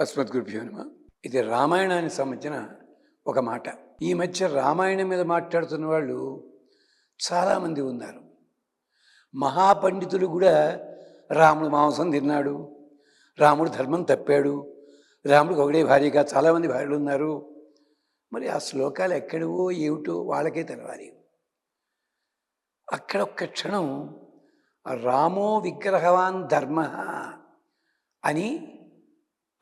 అస్మద్గురుభ్యో నమ. ఇది రామాయణానికి సంబంధించిన ఒక మాట. ఈ మధ్య రామాయణం మీద మాట్లాడుతున్న వాళ్ళు చాలామంది ఉన్నారు. మహాపండితులు కూడా రాముడు మాంసం తిన్నాడు రాముడు ధర్మం తప్పాడు రాముడికి ఒకడే భార్యగా చాలామంది భార్యలు ఉన్నారు. మరి ఆ శ్లోకాలు ఎక్కడివో ఏమిటో వాళ్ళకే తెలవాలి. అక్కడ ఒక్క క్షణం రామో విగ్రహవాన్ ధర్మ అని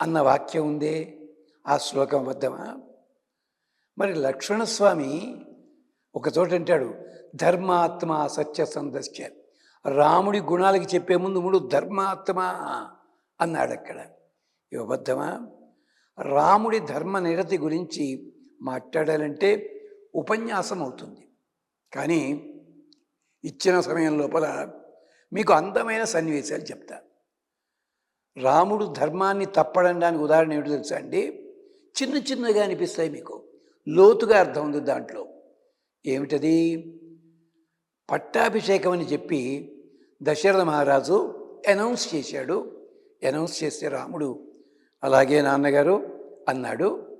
అన్న వాక్యం ఉందే ఆ శ్లోకం అబద్ధమా? మరి లక్ష్మణస్వామి ఒక చోట అంటాడు ధర్మాత్మ సత్య సందస్య రాముడి గుణాలకి చెప్పే ముందు మూడు ధర్మాత్మ అన్నాడు అక్కడ. ఇవి రాముడి ధర్మ నిరతి గురించి మాట్లాడాలంటే ఉపన్యాసం అవుతుంది. కానీ ఇచ్చిన సమయం లోపల మీకు అందమైన సన్నివేశాలు చెప్తా. రాముడు ధర్మాన్ని తప్పడడానికి ఉదాహరణ ఏమిటి తెలుసా అండి? చిన్న చిన్నగా అనిపిస్తాయి మీకు. లోతుగా అర్థం ఉంది దాంట్లో. ఏమిటది? పట్టాభిషేకం అని చెప్పి దశరథ మహారాజు అనౌన్స్ చేశాడు. అనౌన్స్ చేస్తే రాముడు అలాగే నాన్నగారు అన్నాడు.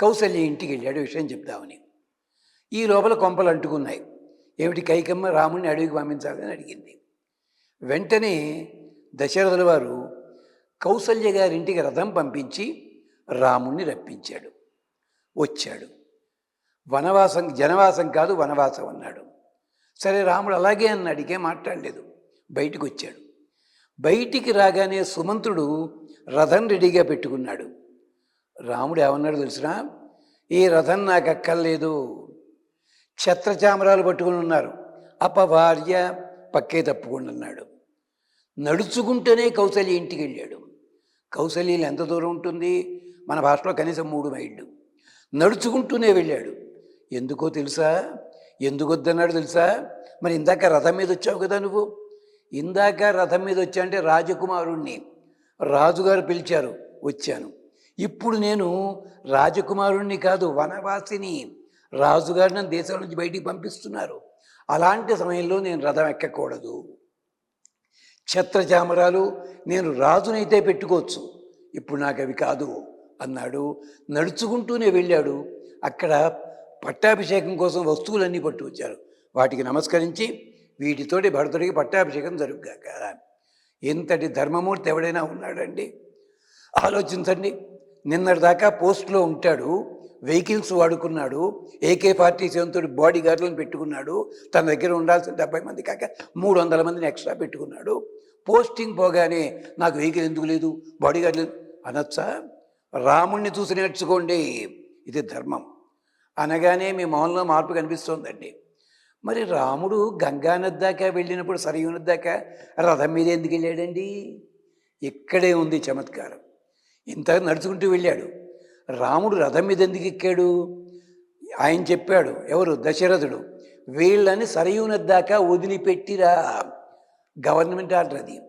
కౌసల్య ఇంటికి వెళ్ళాడు విషయం చెప్దామని. ఈ లోపల కొంపలు అంటుకున్నాయి. ఏమిటి కైకమ్మ రాముడిని అడవికి పంపించాలని అడిగింది. వెంటనే దశరథుల వారు కౌసల్య గారింటికి రథం పంపించి రాముణ్ణి రప్పించాడు. వచ్చాడు. వనవాసం జనవాసం కాదు వనవాసం అన్నాడు. సరే రాముడు అలాగే అన్నాడు అడిగే మాట్లాడలేదు. బయటికి వచ్చాడు బయటికి రాగానే సుమంతుడు రథం రెడీగా పెట్టుకున్నాడు. రాముడు ఏమన్నాడు తెలుసునా? ఈ రథం నాకు అక్కర్లేదు. ఛత్రచామరాలు పట్టుకుని ఉన్నారు. అపభార్య పక్కే తప్పుకుండా అన్నాడు నడుచుకుంటూనే కౌసల్య ఇంటికి వెళ్ళాడు. కౌశల్యం ఎంత దూరం ఉంటుంది? మన భాషలో కనీసం మూడు మైళ్ళు. నడుచుకుంటూనే వెళ్ళాడు. ఎందుకో తెలుసా? ఎందుకు వద్దన్నాడు తెలుసా? మరి ఇందాక రథం మీద వచ్చావు కదా నువ్వు? ఇందాక రథం మీద వచ్చా అంటే రాజకుమారుణ్ణి. రాజుగారు పిలిచారు వచ్చాను. ఇప్పుడు నేను రాజకుమారుణ్ణి కాదు వనవాసిని. రాజుగారు నన్ను దేశం నుంచి బయటికి పంపిస్తున్నారు. అలాంటి సమయంలో నేను రథం ఎక్కకూడదు. ఛత్రచామరాలు నేను రాజునైతే పెట్టుకోవచ్చు. ఇప్పుడు నాకు అవి కాదు అన్నాడు. నడుచుకుంటూనే వెళ్ళాడు. అక్కడ పట్టాభిషేకం కోసం వస్తువులన్నీ పట్టు వచ్చారు వాటికి నమస్కరించి వీటితోటి భరతుడికి పట్టాభిషేకం జరుగుగాక. ఎంతటి ధర్మమూర్తి ఎవడైనా ఉన్నాడండి? ఆలోచించండి. నిన్నటిదాకా పోస్ట్లో ఉంటాడు. వెహికల్స్ వాడుకున్నాడు. ఏకే పార్టీ సేవంతోడు బాడీ గార్డులను పెట్టుకున్నాడు. తన దగ్గర ఉండాల్సిన డెబ్బై మంది కాక మూడు వందల మందిని ఎక్స్ట్రా పెట్టుకున్నాడు. పోస్టింగ్ పోగానే నాకు వెహికల్ ఎందుకు లేదు? బాడీ గార్డు లేదు. అనొచ్చా? రాముణ్ణి చూసి నేర్చుకోండి. ఇది ధర్మం. అనగానే మీ మొహంలో మార్పు కనిపిస్తోందండి. మరి రాముడు గంగానది దాకా వెళ్ళినప్పుడు సరయూనది దాకా రథం మీద ఎందుకు వెళ్ళాడండి? ఇక్కడే ఉంది చమత్కారం. ఇంత నడుచుకుంటూ వెళ్ళాడు. రాముడు రథం మీద ఎందుకు ఎక్కాడు? ఆయన చెప్పాడు ఎవరు? దశరథుడు. వీళ్ళని సరయూనది దాకా వదిలిపెట్టిరా. గవర్నమెంట్ ఆర్డర్ అది.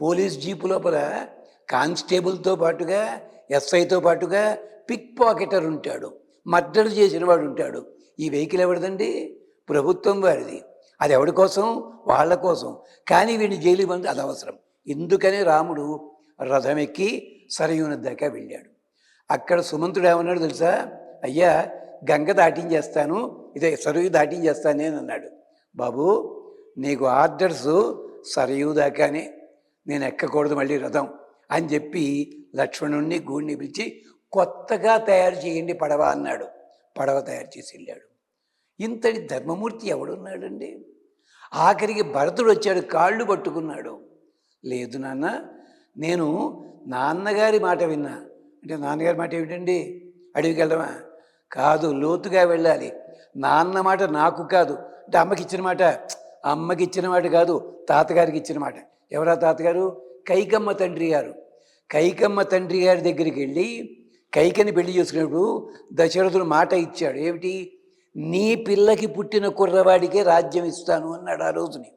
పోలీస్ జీపు లోపల కానిస్టేబుల్తో పాటుగా ఎస్ఐతో పాటుగా పిక్ పాకెటర్ ఉంటాడు. మర్డర్ చేసిన వాడు ఉంటాడు. ఈ వెహికల్ ఎవరిదండి? ప్రభుత్వం వారిది. అది ఎవడి కోసం? వాళ్ళ కోసం. కానీ వీడిని జైలు పంపి అది అవసరం. ఎందుకనే రాముడు రథం ఎక్కి సరయూనది దాకా వెళ్ళాడు. అక్కడ సుమంతుడు ఏమన్నాడు తెలుసా? అయ్యా గంగ దాటించేస్తాను ఇదే సరయు దాటించేస్తాను నేను అన్నాడు. బాబు నీకు ఆర్డర్స్ సరయు దాకానే నేను ఎక్కకూడదు మళ్ళీ రథం అని చెప్పి లక్ష్మణుణ్ణి గూడిని పిలిచి కొత్తగా తయారు చేయండి పడవ అన్నాడు. పడవ తయారు చేసి వెళ్ళాడు. ఇంతటి ధర్మమూర్తి ఎవడున్నాడండి? ఆఖరికి భరతుడు వచ్చాడు కాళ్ళు పట్టుకున్నాడు. లేదు నాన్న నేను నాన్నగారి మాట విన్నా. అంటే నాన్నగారి మాట ఏమిటండి? అడవికి వెళ్ళడమా కాదు లోతుగా వెళ్ళాలి. నాన్న మాట నాకు కాదు. అంటే అమ్మకి ఇచ్చిన మాట. అమ్మకి ఇచ్చిన మాట కాదు తాతగారికి ఇచ్చిన మాట. ఎవరా తాతగారు? కైకమ్మ తండ్రి గారు. కైకమ్మ తండ్రి గారి దగ్గరికి వెళ్ళి కైకని పెళ్ళి చేసుకున్నప్పుడు దశరథుడు మాట ఇచ్చాడు. ఏమిటి? నీ పిల్లకి పుట్టిన కుర్రవాడికే రాజ్యం ఇస్తాను అన్నాడు ఆ రోజుని.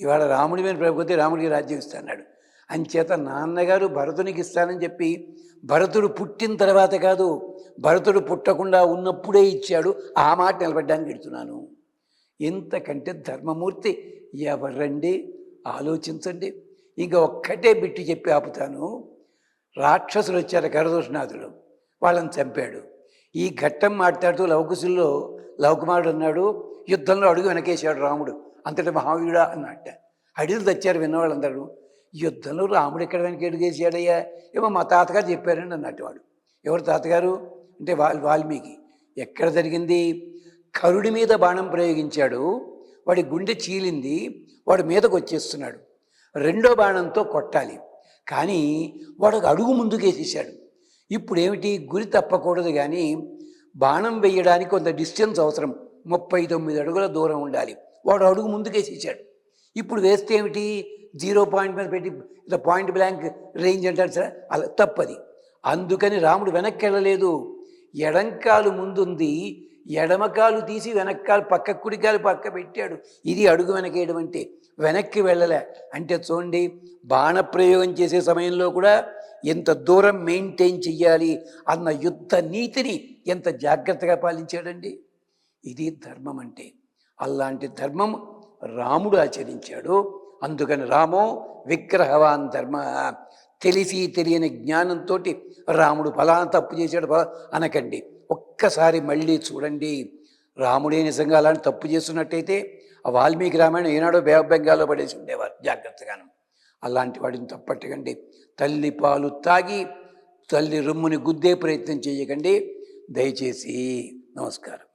ఇవాళ రాముడి మీద ప్రభుత్వం రాముడికి రాజ్యం ఇస్తాడు అంచేత నాన్నగారు భరతునికి ఇస్తానని చెప్పి భరతుడు పుట్టిన తర్వాత కాదు భరతుడు పుట్టకుండా ఉన్నప్పుడే ఇచ్చాడు. ఆ మాట నిలబడ్డానికి ఎడుతున్నాను ఇంతకంటే ధర్మమూర్తి ఎవరండి ఆలోచించండి. ఇంకా ఒక్కటే బిట్టి చెప్పి ఆపుతాను. రాక్షసులు వచ్చారు కరదోషనాథుడు. వాళ్ళని చంపాడు. ఈ ఘట్టం మాట్లాడుతూ లవకుశుల్లో లవకుమారుడు అన్నాడు యుద్ధంలో అడుగు వెనకేశాడు రాముడు. అంతటి మహావీరుడా అన్నట్ట. అడిలు తెచ్చారు విన్నవాళ్ళందరూ. యుద్ధంలో రాముడు ఎక్కడ వెనక అడుగేసాడయ్యా ఏమో మా తాతగారు చెప్పారండి అన్నట్టు వాడు ఎవరు తాతగారు? అంటే వాల్ వాల్మీకి. ఎక్కడ జరిగింది? కరుడి మీద బాణం ప్రయోగించాడు. వాడి గుండె చీలింది. వాడు మీదకు వచ్చేస్తున్నాడు. రెండో బాణంతో కొట్టాలి. కానీ వాడు అడుగు ముందుకేసేసాడు ఇప్పుడు ఏమిటి గురి తప్పకూడదు కానీ బాణం వేయడానికి కొంత డిస్టెన్స్ అవసరం. ముప్పై తొమ్మిది అడుగుల దూరం ఉండాలి. వాడు అడుగు ముందుకేసేసాడు ఇప్పుడు వేస్తే ఏమిటి? జీరో పాయింట్ మీద పెట్టి ఇట్లా పాయింట్ బ్లాంక్ రేంజ్ అంటారు సార్. అలా తప్పది. అందుకని రాముడు వెనక్కి వెళ్ళలేదు ఎడంకాలు ముందుంది. ఎడమకాలు తీసి వెనక్కాలు పక్క కుడికాలు పక్క పెట్టాడు. ఇది అడుగు వెనకేయడం అంటే వెనక్కి వెళ్ళలే. అంటే చూడండి బాణప్రయోగం చేసే సమయంలో కూడా ఎంత దూరం మెయింటైన్ చెయ్యాలి అన్న యుద్ధ నీతిని ఎంత జాగ్రత్తగా పాలించాడండి? ఇది ధర్మం అంటే. అలాంటి ధర్మం రాముడు ఆచరించాడు. అందుకని రామో విగ్రహవాన్ ధర్మ. తెలిసి తెలియని జ్ఞానంతో రాముడు ఫలానా తప్పు చేశాడు ఫలా అనకండి. ఒక్కసారి మళ్ళీ చూడండి. రాముడే నిజంగా అలాంటి తప్పు చేస్తున్నట్టయితే ఆ వాల్మీకి రామాయణం ఏనాడో బే బెంగాల్లో పడేసి ఉండేవారు జాగ్రత్తగాను. అలాంటి వాడిని తప్పట్టకండి. తల్లి పాలు తాగి తల్లి రొమ్ముని గుద్దే ప్రయత్నం చేయకండి. దయచేసి నమస్కారం.